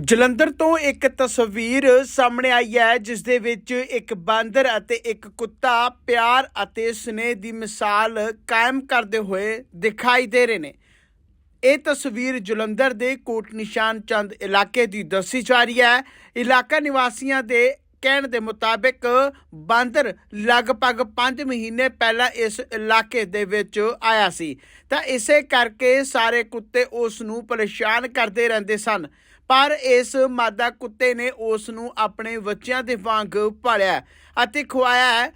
ਜਲੰਧਰ ਤੋਂ ਇੱਕ ਤਸਵੀਰ ਸਾਹਮਣੇ ਆਈ ਹੈ, ਜਿਸ ਦੇ ਵਿੱਚ ਇੱਕ ਬਾਂਦਰ ਅਤੇ ਇੱਕ ਕੁੱਤਾ ਪਿਆਰ ਅਤੇ ਸਨੇਹ ਦੀ ਮਿਸਾਲ ਕਾਇਮ ਕਰਦੇ ਹੋਏ ਦਿਖਾਈ ਦੇ ਰਹੇ ਨੇ। ਇਹ ਤਸਵੀਰ ਜਲੰਧਰ ਦੇ ਕੋਟ ਨਿਸ਼ਾਨ ਚੰਦ ਇਲਾਕੇ ਦੀ ਦੱਸੀ ਜਾ ਰਹੀ ਹੈ। ਇਲਾਕਾ ਨਿਵਾਸੀਆਂ ਦੇ ਕਹਿਣ ਦੇ ਮੁਤਾਬਿਕ ਬਾਂਦਰ ਲਗਭਗ 5 ਮਹੀਨੇ ਪਹਿਲਾਂ ਇਸ ਇਲਾਕੇ ਦੇ ਵਿੱਚ ਆਇਆ ਸੀ। ਤਾਂ ਇਸੇ ਕਰਕੇ ਸਾਰੇ ਕੁੱਤੇ ਉਸ ਨੂੰ ਪਰੇਸ਼ਾਨ ਕਰਦੇ ਰਹਿੰਦੇ ਸਨ। ਪਰ ਇਸ ਮਾਦਾ ਕੁੱਤੇ ਨੇ ਉਸ ਨੂੰ ਆਪਣੇ ਬੱਚਿਆਂ ਦੇ ਵਾਂਗ ਪਾਲਿਆ ਅਤੇ ਖਵਾਇਆ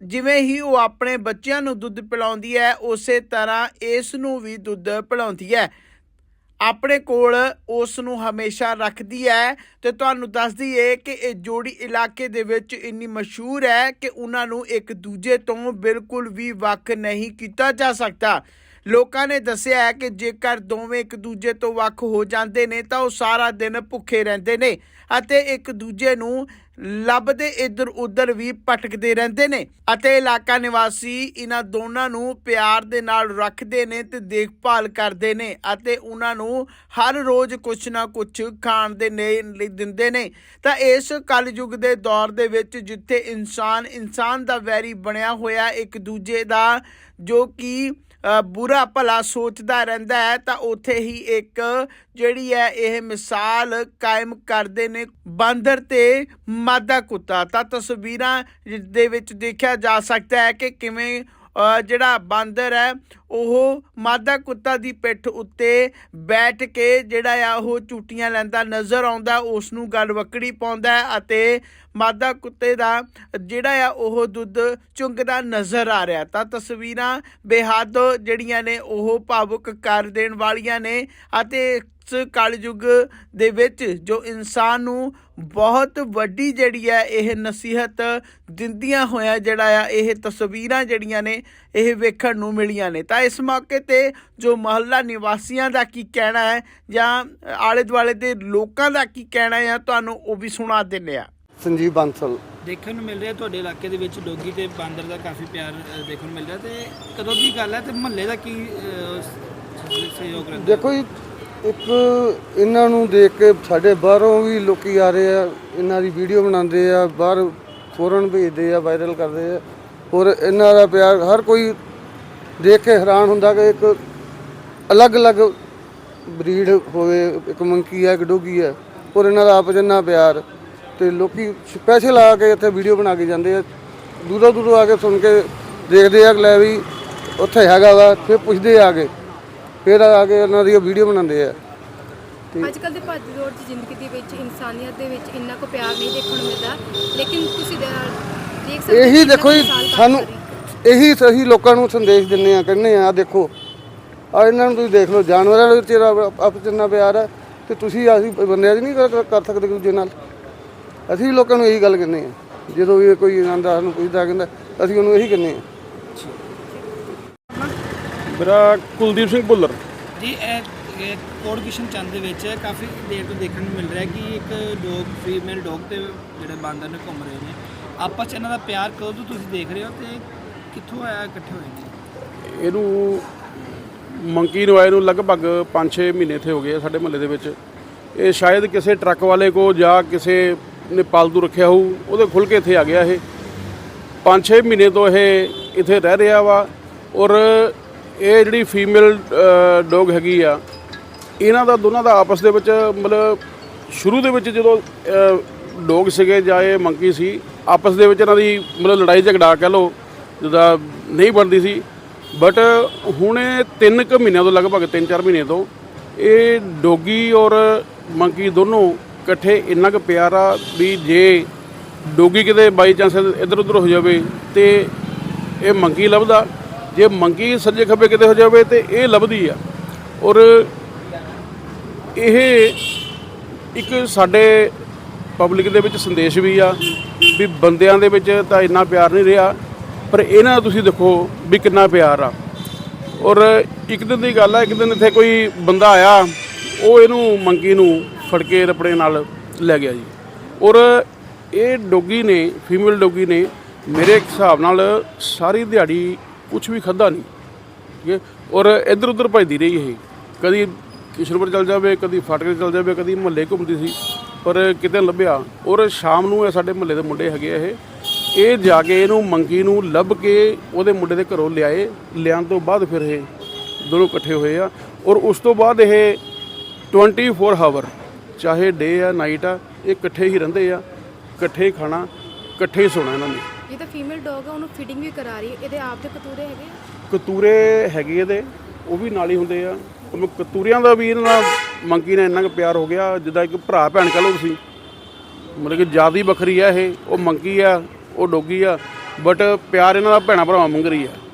ਜਿਵੇਂ ਹੀ ਉਹ ਆਪਣੇ ਬੱਚਿਆਂ ਨੂੰ ਦੁੱਧ ਪਿਲਾਉਂਦੀ ਹੈ, ਉਸੇ ਤਰ੍ਹਾਂ ਇਸ ਨੂੰ ਵੀ ਦੁੱਧ ਪਿਲਾਉਂਦੀ ਹੈ। ਆਪਣੇ ਕੋਲ ਉਸ ਨੂੰ ਹਮੇਸ਼ਾ ਰੱਖਦੀ ਹੈ ਤੇ ਤੁਹਾਨੂੰ ਦੱਸਦੀ ਏ ਕਿ ਇਹ ਜੋੜੀ ਇਲਾਕੇ ਦੇ ਵਿੱਚ ਇੰਨੀ ਮਸ਼ਹੂਰ ਹੈ ਕਿ ਉਹਨਾਂ ਨੂੰ ਇੱਕ ਦੂਜੇ ਤੋਂ ਬਿਲਕੁਲ ਵੀ ਵੱਖ ਨਹੀਂ ਕੀਤਾ ਜਾ ਸਕਦਾ। ਲੋਕਾਂ ਨੇ ਦੱਸਿਆ ਹੈ ਕਿ ਜੇਕਰ ਦੋਵੇਂ ਇੱਕ ਦੂਜੇ ਤੋਂ ਵੱਖ ਹੋ ਜਾਂਦੇ ਨੇ ਤਾਂ ਉਹ ਸਾਰਾ ਦਿਨ ਭੁੱਖੇ ਰਹਿੰਦੇ ਨੇ ਅਤੇ ਇੱਕ ਦੂਜੇ ਨੂੰ ਲੱਭਦੇ ਇੱਧਰ ਉੱਧਰ ਵੀ ਭਟਕਦੇ ਰਹਿੰਦੇ ਨੇ ਅਤੇ ਇਲਾਕਾ ਨਿਵਾਸੀ ਇਹਨਾਂ ਦੋਨਾਂ ਨੂੰ ਪਿਆਰ ਦੇ ਨਾਲ ਰੱਖਦੇ ਨੇ ਤੇ ਦੇਖਭਾਲ ਕਰਦੇ ਨੇ ਅਤੇ ਉਹਨਾਂ ਨੂੰ ਹਰ ਰੋਜ਼ ਕੁਛ ਨਾ ਕੁਛ ਖਾਣ ਦੇ ਲਈ ਦਿੰਦੇ ਨੇ। ਤਾਂ ਇਸ ਕਲਯੁਗ ਦੇ ਦੌਰ ਦੇ ਵਿੱਚ ਜਿੱਥੇ ਇਨਸਾਨ ਇਨਸਾਨ ਦਾ ਵੈਰੀ ਬਣਿਆ ਹੋਇਆ ਇੱਕ ਦੂਜੇ ਦਾ ਜੋ ਕਿ ਬੁਰਾ ਭਲਾ ਸੋਚਦਾ ਰਹਿੰਦਾ ਹੈ, ਤਾਂ ਉੱਥੇ ਹੀ ਇੱਕ ਜਿਹੜੀ ਹੈ ਇਹ ਮਿਸਾਲ ਕਾਇਮ ਕਰਦੇ ਨੇ ਬਾਂਦਰ ਤੇ ਮਾਦਾ ਕੁੱਤਾ। ਤਾਂ ਤਸਵੀਰਾਂ ਦੇ ਵਿੱਚ ਦੇਖਿਆ ਜਾ ਸਕਦਾ ਹੈ ਕਿ ਕਿਵੇਂ ਜਿਹੜਾ ਬਾਂਦਰ ਹੈ, ਉਹ ਮਾਦਾ ਕੁੱਤਾ ਦੀ ਪਿੱਠ ਉੱਤੇ ਬੈਠ ਕੇ ਜਿਹੜਾ ਆ, ਉਹ ਝੂਟੀਆਂ ਲੈਂਦਾ, ਨਜ਼ਰ ਆਉਂਦਾ ਉਸ ਨੂੰ ਗਲਵਕੜੀ ਪਾਉਂਦਾ ਅਤੇ ਮਾਦਾ ਕੁੱਤੇ ਦਾ ਜਿਹੜਾ ਆ, ਉਹ ਦੁੱਧ ਚੁੰਗਦਾ ਨਜ਼ਰ ਆ ਰਿਹਾ। ਤਾਂ ਤਸਵੀਰਾਂ ਬੇਹੱਦ ਜਿਹੜੀਆਂ ਨੇ, ਉਹ ਭਾਵੁਕ ਕਰ ਦੇਣ ਵਾਲੀਆਂ ਨੇ ਅਤੇ ਇਸ ਕਲਯੁਗ ਦੇ ਵਿੱਚ ਜੋ ਇਨਸਾਨ ਨੂੰ ਬਹੁਤ ਵੱਡੀ ਜਿਹੜੀ ਹੈ ਇਹ ਨਸੀਹਤ ਦਿੰਦੀਆਂ ਹੋਇਆ ਜਿਹੜਾ ਆ ਇਹ ਤਸਵੀਰਾਂ ਜਿਹੜੀਆਂ ਨੇ ਇਹ ਵੇਖਣ ਨੂੰ ਮਿਲੀਆਂ ਨੇ। ਤਾਂ ਇਸ ਮੌਕੇ ਤੇ ਜੋ ਮਹੱਲਾ ਨਿਵਾਸੀਆਂ ਦਾ ਕੀ ਕਹਿਣਾ ਹੈ ਜਾਂ ਆਲੇ ਦੁਆਲੇ ਦੇ ਲੋਕਾਂ ਦਾ ਕੀ ਕਹਿਣਾ ਹੈ ਤੁਹਾਨੂੰ ਉਹ ਵੀ ਸੁਣਾ ਦਿੰਦੇ ਆ ਸੰਜੀਵ ਬੰਸਲ। ਦੇਖਣ ਨੂੰ ਮਿਲ ਰਿਹਾ ਤੁਹਾਡੇ ਇਲਾਕੇ ਦੇ ਵਿੱਚ ਡੋਗੀ ਤੇ ਬਾਂਦਰ ਦਾ ਕਾਫੀ ਪਿਆਰ ਦੇਖਣ ਨੂੰ ਮਿਲ ਰਿਹਾ ਤੇ ਕਦੋਂ ਦੀ ਗੱਲ ਹੈ ਤੇ ਮੁਹੱਲੇ ਦਾ ਕੀ ਸਹਿਯੋਗ ਰਹਿੰਦਾ ਦੇਖੋ ਜੀ ਇੱਕ ਇਹਨਾਂ ਨੂੰ ਦੇਖ ਕੇ ਸਾਡੇ ਬਾਹਰੋਂ ਵੀ ਲੋਕੀ ਆ ਰਹੇ ਆ, ਇਹਨਾਂ ਦੀ ਵੀਡੀਓ ਬਣਾਉਂਦੇ ਆ, ਬਾਹਰ ਫੋਰਨ ਭੇਜਦੇ ਆ ਵਾਇਰਲ ਕਰਦੇ ਆ। ਔਰ ਇਹਨਾਂ ਦਾ ਪਿਆਰ, ਹਰ ਕੋਈ ਦੇਖ ਕੇ ਹੈਰਾਨ ਹੁੰਦਾ ਕਿ ਇੱਕ ਅਲੱਗ-ਅਲੱਗ ਬਰੀਡ ਹੋਵੇ, ਇੱਕ ਮੰਕੀ ਹੈ ਇੱਕ ਡੋਗੀ ਹੈ ਔਰ ਇਹਨਾਂ ਦਾ ਆਪਸ ਇੰਨਾ ਪਿਆਰ। ਤੇ ਲੋਕੀ ਸਪੈਸ਼ਲ ਆ ਕੇ ਇੱਥੇ ਵੀਡੀਓ ਬਣਾ ਕੇ ਜਾਂਦੇ ਆ। ਦੂਰੋਂ ਦੂਰੋਂ ਆ ਕੇ ਸੁਣ ਕੇ ਦੇਖਦੇ ਆ ਕਿ ਲੈ ਵੀ ਉੱਥੇ ਹੈਗਾ ਵਾ, ਫਿਰ ਪੁੱਛਦੇ ਆ ਕੇ। ਫਿਰ ਆ ਕੇ ਉਹਨਾਂ ਦੀ ਵੀਡੀਓ ਬਣਾਉਂਦੇ ਆ। ਅੱਜ ਕੱਲ ਦੇ ਭੱਜ ਦੌੜ ਦੀ ਜ਼ਿੰਦਗੀ ਦੇ ਵਿੱਚ ਇਨਸਾਨੀਅਤ ਦੇ ਵਿੱਚ ਇੰਨਾ ਕੋ ਪਿਆਰ ਨਹੀਂ ਦੇਖਣ ਨੂੰ ਮਿਲਦਾ। ਲੇਕਿਨ ਤੁਸੀਂ ਦੇ- ਦੇਖ ਸਕਦੇ ਹੋ ਇਹੀ ਦੇਖੋ ਜੀ ਸਾਨੂੰ ਕਰੀ। ਇਹੀ ਸਹੀ ਲੋਕਾਂ ਨੂੰ ਸੰਦੇਸ਼ ਦਿੰਨੇ ਆ ਕਹਿੰਦੇ ਆ ਆਹ ਦੇਖੋ। ਆ ਇਹਨਾਂ ਨੂੰ ਤੁਸੀਂ ਦੇਖ ਲਓ ਜਾਨਵਰਾਂ ਵਿੱਚ ਤੇਰਾ ਇੰਨਾ ਪਿਆਰ ਹੈ ਤੇ ਤੁਸੀਂ ਅਸੀਂ ਬੰਦਿਆਂ 'ਚ ਨਹੀਂ ਕਰ ਕਰ ਸਕਦੇ ਇੱਕ ਦੂਜੇ ਨਾਲ। ਅਸੀਂ ਲੋਕਾਂ ਨੂੰ ਇਹੀ ਗੱਲ ਕਹਿੰਦੇ ਆ ਜਦੋਂ ਵੀ ਕੋਈ ਆਂਦਾ ਸਾਨੂੰ ਪੁੱਛਦਾ ਕਹਿੰਦਾ ਅਸੀਂ ਉਹਨੂੰ ਇਹੀ ਕਹਿੰਦੇ ਆ ਮੇਰਾ ਕੁਲਦੀਪ ਸਿੰਘ ਭੁੱਲਰ। ਜੀ ਇਹ ਕੋਟ ਕਿਸ਼ਨ ਚੰਦ ਦੇ ਵਿੱਚ ਕਾਫੀ ਦੇਰ ਤੋਂ ਦੇਖਣ ਨੂੰ ਮਿਲ ਰਿਹਾ ਕਿ ਇੱਕ ਡੌਗ ਫੀਮੇਲ ਡੌਗ ਤੇ ਜਿਹੜੇ ਬਾਂਦਰ ਨੇ ਘੁੰਮ ਰਹੇ ਨੇ। ਆਪਸ 'ਚ ਇਹਨਾਂ ਦਾ ਪਿਆਰ ਕਦੋਂ ਤੋਂ ਤੁਸੀਂ ਦੇਖ ਰਹੇ ਹੋ ਤੇ ਕਿੱਥੋਂ ਆਇਆ ਇਕੱਠੇ ਹੋਏ ਨੇ? ਇਹਨੂੰ ਮੰਕੀ ਨੂੰ ਆਏ ਨੂੰ ਲਗਭਗ 5-6 ਮਹੀਨੇ ਇੱਥੇ ਹੋ ਗਏ ਆ ਸਾਡੇ ਮਹੱਲੇ ਦੇ ਵਿੱਚ। ਇਹ ਸ਼ਾਇਦ ਕਿਸੇ ਟਰੱਕ ਵਾਲੇ ਕੋ ਜਾਂ ਕਿਸੇ ਨੇ ਪਾਲਤੂ ਰੱਖਿਆ ਹੋਊ ਉਹਦੇ ਖੁੱਲ ਕੇ ਇੱਥੇ ਆ ਗਿਆ ਇਹ। 5-6 ਮਹੀਨੇ ਤੋਂ ਇਹ ਇੱਥੇ ਰਹਿ ਰਿਹਾ ਵਾ ਔਰ ਇਹ ਜਿਹੜੀ ਫੀਮੇਲ ਡੌਗ ਹੈਗੀ ਆ, ਇਹਨਾਂ ਦਾ ਦੋਨਾਂ ਦਾ ਆਪਸ ਦੇ ਵਿੱਚ ਮਤਲਬ ਸ਼ੁਰੂ ਦੇ ਵਿੱਚ ਜਦੋਂ ਡੌਗ ਸੀਗੇ ਜਾਂ ਇਹ ਮੰਕੀ ਸੀ, ਆਪਸ ਦੇ ਵਿੱਚ ਇਹਨਾਂ ਦੀ ਮਤਲਬ ਲੜਾਈ ਝਗੜਾ ਕਹਿ ਲਓ ਜਿਹਦਾ ਨਹੀਂ ਬਣਦੀ ਸੀ। ਬਟ ਹੁਣ ਇਹ ਤਿੰਨ ਕੁ ਮਹੀਨਿਆਂ ਤੋਂ, ਲਗਭਗ 3-4 ਮਹੀਨੇ ਤੋਂ, ਇਹ ਡੋਗੀ ਔਰ ਮੰਕੀ ਦੋਨੋਂ ਇਕੱਠੇ ਇੰਨਾ ਕੁ ਪਿਆਰ ਆ ਵੀ ਜੇ ਡੋਗੀ ਕਿਤੇ ਬਾਈ ਚਾਂਸ ਇੱਧਰ ਉੱਧਰ ਹੋ ਜਾਵੇ ਤੇ ਇਹ ਮੰਕੀ ਲੱਭਦਾ। ਜੇ ਮੰਕੀ ਸੱਜੇ ਖੱਬੇ ਕਿਤੇ ਹੋ ਜਾਵੇ ਤੇ ਇਹ ਲੱਭਦੀ ਆ। ਔਰ ਇਹ ਇੱਕ ਸਾਡੇ ਪਬਲਿਕ ਦੇ ਵਿੱਚ ਸੰਦੇਸ਼ ਵੀ ਆ ਵੀ ਬੰਦਿਆਂ ਦੇ ਵਿੱਚ ਤਾਂ ਇੰਨਾ ਪਿਆਰ ਨਹੀਂ ਰਿਹਾ, ਪਰ ਇਹਨਾਂ ਦਾ ਤੁਸੀਂ ਦੇਖੋ ਵੀ ਕਿੰਨਾ ਪਿਆਰ ਆ। ਔਰ ਇੱਕ ਦਿਨ ਦੀ ਗੱਲ ਆ, ਇੱਕ ਦਿਨ ਇੱਥੇ ਕੋਈ ਬੰਦਾ ਆਇਆ, ਉਹ ਇਹਨੂੰ ਮੰਕੀ ਨੂੰ ਫੜ ਕੇ ਰਪੜੇ ਨਾਲ ਲੈ ਗਿਆ ਜੀ। ਔਰ ਇਹ ਡੋਗੀ ਨੇ, ਫੀਮੇਲ ਡੋਗੀ ਨੇ ਮੇਰੇ ਹਿਸਾਬ ਨਾਲ ਸਾਰੀ ਦਿਹਾੜੀ ਕੁਝ ਵੀ ਖਾਦਾ ਨਹੀਂ। ਠੀਕ ਹੈ? ਔਰ ਇੱਧਰ ਉੱਧਰ ਭੱਜਦੀ ਰਹੀ ਇਹ। ਕਦੀ ਕਿਸ਼ਨਪੁਰ ਚਲ ਜਾਵੇ, ਕਦੀ ਫਾਟਕੇ ਚਲ ਜਾਵੇ, ਕਦੀ ਮਹੱਲੇ ਘੁੰਮਦੀ ਸੀ, ਪਰ ਕਿਤੇ ਲੱਭਿਆ। ਔਰ ਸ਼ਾਮ ਨੂੰ ਇਹ ਸਾਡੇ ਮਹੱਲੇ ਦੇ ਮੁੰਡੇ ਹੈਗੇ ਇਹ। ਇਹ ਜਾ ਕੇ ਇਹਨੂੰ ਮੰਗੀ ਨੂੰ ਲੱਭ ਕੇ ਉਹਦੇ ਮੁੰਡੇ ਦੇ ਘਰੋਂ ਲਿਆਏ। ਲਿਆਉਣ ਤੋਂ ਬਾਅਦ ਫਿਰ ਇਹ ਦੋਨੋਂ ਇਕੱਠੇ ਹੋਏ ਆ। ਔਰ ਉਸ ਤੋਂ ਬਾਅਦ ਇਹ 24 ਆਵਰ ਚਾਹੇ ਡੇ ਆ ਨਾਈਟ ਆ, ਇਹ ਇਕੱਠੇ ਹੀ ਰਹਿੰਦੇ ਆ। ਇਕੱਠੇ ਹੀ ਖਾਣਾ, ਇਕੱਠੇ ਹੀ ਸੌਣਾ ਇਹਨਾਂ ਨੇ। ਇਹ ਤਾਂ ਫੀਮੇਲ ਡੌਗ ਆ, ਉਹਨੂੰ ਫੀਡਿੰਗ ਵੀ ਕਰਾ ਰਹੀ ਹੈ। ਇਹਦੇ ਆਪ ਦੇ ਕਤੂਰੇ ਹੈਗੇ ਆ? ਕਤੂਰੇ ਹੈਗੇ ਇਹਦੇ, ਉਹ ਵੀ ਨਾਲ ਹੀ ਹੁੰਦੇ ਆ। ਉਹ ਕਤੂਰਿਆਂ ਦਾ ਵੀ ਇਹਨਾਂ ਨਾਲ ਮੰਕੀ ਨਾਲ ਇੰਨਾ ਕੁ ਪਿਆਰ ਹੋ ਗਿਆ, ਜਿੱਦਾਂ ਇੱਕ ਭਰਾ ਭੈਣ ਕਹ ਲਓ ਤੁਸੀਂ। ਮਤਲਬ ਕਿ ਜ਼ਿਆਦਾ ਵੱਖਰੀ ਆ ਇਹ, ਉਹ ਮੰਕੀ ਆ, ਉਹ ਡੋਗੀ ਆ। ਬਟ ਪਿਆਰ ਇਹਨਾਂ ਦਾ ਭੈਣਾ ਭਰਾਵਾਂ ਵਾਂਗ ਹੀ ਆ।